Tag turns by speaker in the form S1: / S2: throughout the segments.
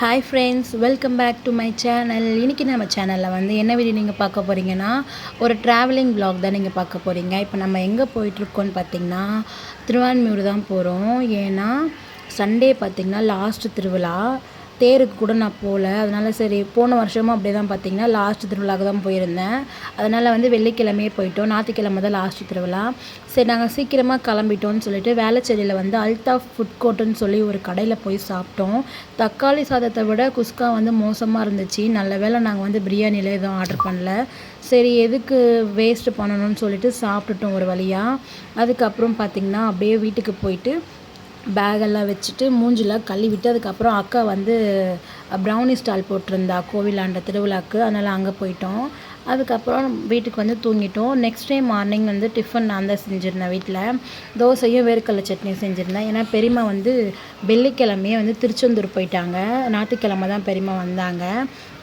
S1: Hi friends welcome back to my channel இன்றைக்கி நம்ம சேனலில் வந்து என்ன வீடியோ நீங்கள் பார்க்க போகிறீங்கன்னா ஒரு ட்ராவலிங் ப்ளாக் தான் நீங்கள் பார்க்க போகிறீங்க இப்போ நம்ம எங்கே போயிட்டுருக்கோன்னு பார்த்தீங்கன்னா திருவான்மியூர் தான் போகிறோம் ஏன்னா சண்டே பார்த்திங்கன்னா லாஸ்ட்டு திருவிழா. தேருக்கு கூட நான் போகல அதனால் சரி போன வருஷமும் அப்படியே தான் பார்த்தீங்கன்னா லாஸ்ட் திருவிழாவுக்கு தான் போயிருந்தேன். அதனால் வந்து வெள்ளிக்கிழமையே போயிட்டோம். ஞாயிற்றுக்கிழமை தான் லாஸ்ட் திருவிழா. சரி நாங்கள் சீக்கிரமாக கிளம்பிட்டோம்னு சொல்லிட்டு வேளச்சேரியில் வந்து அல்தாஃப் ஃபுட் கோர்ட்டுன்னு சொல்லி ஒரு கடையில் போய் சாப்பிட்டோம். தக்காளி சாதத்தை விட குஸ்கா வந்து மோசமாக இருந்துச்சு. நல்ல வேளை நாங்கள் வந்து பிரியாணியில் எதுவும் ஆர்டர் பண்ணல. சரி எதுக்கு வேஸ்ட்டு பண்ணணும்னு சொல்லிட்டு சாப்பிட்டுட்டோம் ஒரு வழியாக அதுக்கப்புறம் பார்த்திங்கன்னா அப்படியே வீட்டுக்கு போயிட்டு பேகெல்லாம் வச்சுட்டு மூஞ்சிலாம் கழுவிட்டு அதுக்கப்புறம் அக்கா வந்து ப்ரௌனி ஸ்டால் போட்டிருந்தா கோவிலாண்ட திருவிழாக்கு. அதனால் அங்கே போயிட்டோம். அதுக்கப்புறம் வீட்டுக்கு வந்து தூங்கிட்டோம். நெக்ஸ்ட் டே மார்னிங் வந்து டிஃபன் நான் தான் செஞ்சுருந்தேன் வீட்டில் தோசையும் வேர்க்கடலை சட்னி செஞ்சுருந்தேன். ஏன்னா பெரியம்மா வந்து வெள்ளிக்கிழமையே வந்து திருச்செந்தூர் போயிட்டாங்க. ஞாயிற்றுக்கிழமை தான் பெரியம்மா வந்தாங்க.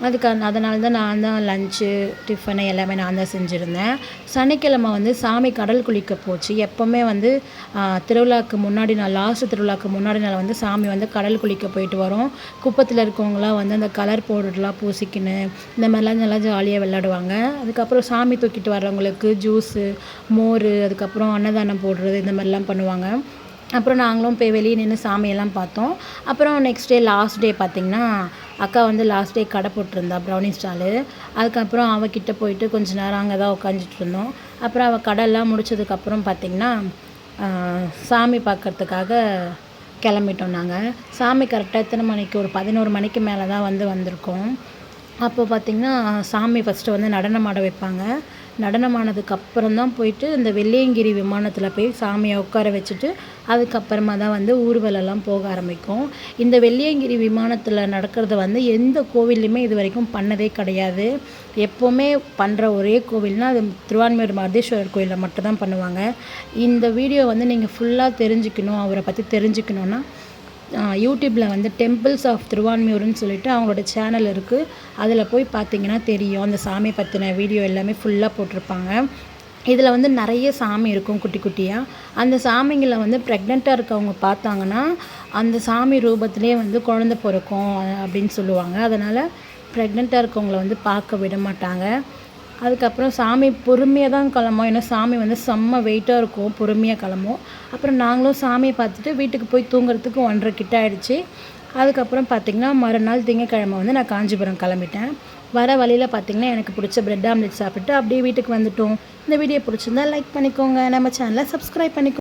S1: அதுக்கு அதனால தான் நான் தான் லஞ்சு டிஃபனு எல்லாமே நான் தான் செஞ்சுருந்தேன். சனிக்கிழமை வந்து சாமி கடல் குளிக்க போச்சு. எப்போவுமே வந்து திருவிழாவுக்கு திருவிழாக்கு முன்னாடி நாள் லாஸ்ட் திருவிழாக்கு முன்னாடி நாள் வந்து சாமி வந்து கடல் குளிக்க போயிட்டு வரும். குப்பத்தில் இருக்கவங்களாம் வந்து அந்த கலர் பவுடர்லாம் பூசிக்கின்னு இந்த மாதிரிலாம் நல்லா ஜாலியாக விளையாடுவாங்க. அதுக்கப்புறம் சாமி தூக்கிட்டு வர்றவங்களுக்கு ஜூஸு மோர் அதுக்கப்புறம் அன்னதானம் போடுறது இந்த மாதிரிலாம் பண்ணுவாங்க. அப்புறம் நாங்களும் போய் வெளியே நின்று சாமியெல்லாம் பார்த்தோம். அப்புறம் நெக்ஸ்ட் டே லாஸ்ட் டே பார்த்திங்கன்னா அக்கா வந்து லாஸ்ட் டே கடை போட்டிருந்தா ப்ரௌனி ஸ்டாலு அதுக்கப்புறம் அவகிட்ட போயிட்டு கொஞ்ச நேரம் அங்கே தான் உட்காந்துட்டு இருந்தோம். அப்புறம் அவள் கடையெல்லாம் முடிச்சதுக்கப்புறம் பார்த்திங்கன்னா சாமி பார்க்கறதுக்காக கிளம்பிட்டோம் நாங்கள். சாமி கரெக்டாக எத்தனை மணிக்கு? ஒரு பதினோரு மணிக்கு மேலே தான் வந்து வந்திருக்கோம். அப்போது பார்த்திங்கன்னா சாமி ஃபஸ்ட்டு வந்து நடனம் ஆட வைப்பாங்க. நடனம் ஆனதுக்கு அப்புறம் தான் போயிட்டு இந்த வெள்ளியங்கிரி விமானத்தில் போய் சாமியை உட்கார வச்சுட்டு அதுக்கப்புறமா தான் வந்து ஊர்வலம்லாம் போக ஆரம்பிக்கும். இந்த வெள்ளியங்கிரி விமானத்தில் நடக்கிறத வந்து எந்த கோவில்லையுமே இது வரைக்கும் பண்ணதே கிடையாது. எப்போவுமே பண்ணுற ஒரே கோவில்னால் அது திருவான்மையூர் மருதேஸ்வரர் கோயிலில் மட்டும்தான் பண்ணுவாங்க. இந்த வீடியோ வந்து நீங்கள் ஃபுல்லாக தெரிஞ்சுக்கணும் அவரை பற்றி தெரிஞ்சுக்கணுன்னா யூடியூப்பில் வந்து டெம்பிள்ஸ் ஆஃப் திருவான்மியூர்னு சொல்லிட்டு அவங்களோட சேனல் இருக்குது அதில் போய் பார்த்தீங்கன்னா தெரியும். அந்த சாமி பற்றின வீடியோ எல்லாமே ஃபுல்லாக போட்டிருப்பாங்க. இதில் வந்து நிறைய சாமி இருக்கும் குட்டி குட்டியாக அந்த சாமிங்களை வந்து ப்ரெக்னெண்ட்டாக இருக்கவங்க பார்த்தாங்கன்னா அந்த சாமி ரூபத்திலே வந்து குழந்த பிறக்கும் அப்படின்னு சொல்லுவாங்க. அதனால் ப்ரெக்னெண்ட்டாக இருக்கவங்கள வந்து பார்க்க விட மாட்டாங்க. அதுக்கப்புறம் சாமி பொறுமையாக தான் கிளம்போம். ஏன்னா சாமி வந்து செம்ம வெயிட்டாக இருக்கும். பொறுமையாக கிளம்பும். அப்புறம் நாங்களும் சாமியை பார்த்துட்டு வீட்டுக்கு போய் தூங்குறதுக்கு ஒன்றரை கிட்ட ஆகிடுச்சு அதுக்கப்புறம் பார்த்திங்கன்னா மறுநாள் திங்கக்கிழமை வந்து நான் காஞ்சிபுரம் கிளம்பிட்டேன். வர வழியில் பார்த்திங்கன்னா எனக்கு பிடிச்ச பிரெட் ஆம்லெட் சாப்பிட்டு அப்படியே வீட்டுக்கு வந்துட்டோம். இந்த வீடியோ பிடிச்சிருந்தா லைக் பண்ணிக்கோங்க. நம்ம சேனலை சப்ஸ்கிரைப் பண்ணிக்கோங்க.